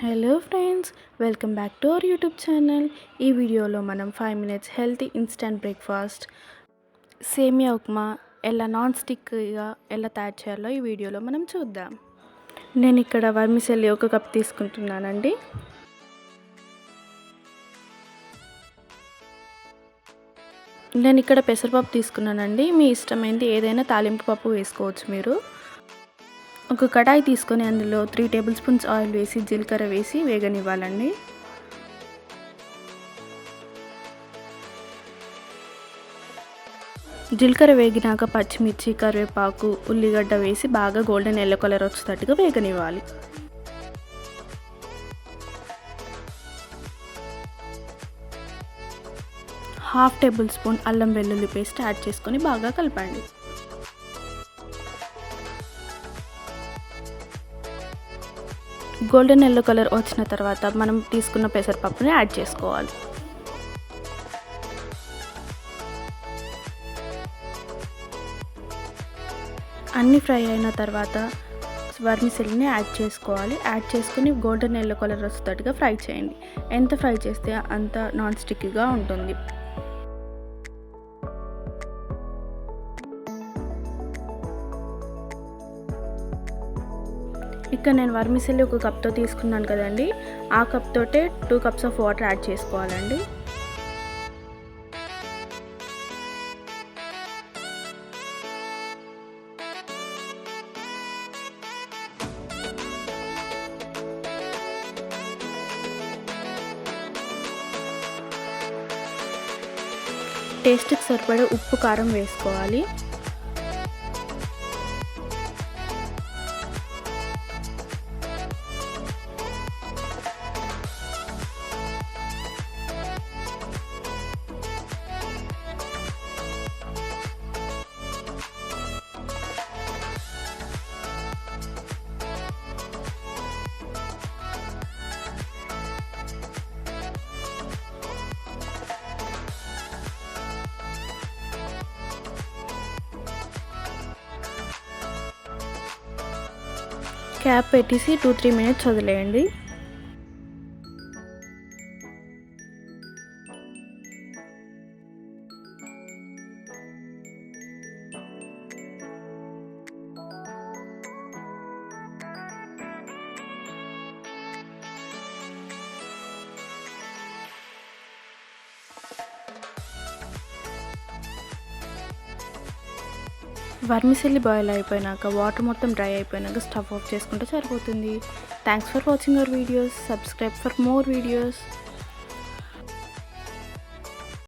Hello friends welcome back to our YouTube channel. ఈ వీడియోలో మనం five minutes healthy instant breakfast semiya upma ఎలా non స్టిక్గా ఎలా తయారు చేయాలో ఈ వీడియోలో మనం చూద్దాం. నేను ఇక్కడ వర్మిసెల్లి ఒక కప్ తీసుకుంటున్నానండి. నేను ఇక్కడ పెసరపప్పు తీసుకున్నానండి. మీ ఇష్టమైంది ఏదైనా తాలింపు పప్పు వేసుకోవచ్చు మీరు. ఒక కడాయి తీసుకొని అందులో త్రీ టేబుల్ స్పూన్స్ ఆయిల్ వేసి జీలకర్ర వేసి వేగనివ్వాలండి. జీలకర్ర వేగినాక పచ్చిమిర్చి కరివేపాకు ఉల్లిగడ్డ వేసి బాగా గోల్డెన్ ఎల్లో కలర్ వచ్చేటట్టుగా వేగనివ్వాలి. హాఫ్ టేబుల్ స్పూన్ అల్లం వెల్లుల్లి పేస్ట్ యాడ్ చేసుకొని బాగా కలపండి. గోల్డెన్ ఎల్లో కలర్ వచ్చిన తర్వాత మనం తీసుకున్న పెసరపప్పుని యాడ్ చేసుకోవాలి. అన్నీ ఫ్రై అయిన తర్వాత వర్మిసెల్ని యాడ్ చేసుకోవాలి. యాడ్ చేసుకుని గోల్డెన్ ఎల్లో కలర్ వచ్చేటట్టుగా ఫ్రై చేయండి. ఎంత ఫ్రై చేస్తే అంత నాన్ స్టిక్గా ఉంటుంది. ఇక్కడ నేను వర్మిసెల్లి ఒక కప్తో తీసుకున్నాను కదండి. ఆ కప్ తోటే two cups of water add చేసుకోవాలండి. టేస్ట్కి సరిపడే ఉప్పు కారం వేసుకోవాలి. క్యాప్ పెట్టేసి టూ త్రీ మినిట్స్ వదిలేయండి. వర్మిసెల్లి బాయిల్ అయిపోయినాక వాటర్ మొత్తం డ్రై అయిపోయినాక స్టవ్ ఆఫ్ చేసుకుంటే సరిపోతుంది. Thanks for watching our videos subscribe for more videos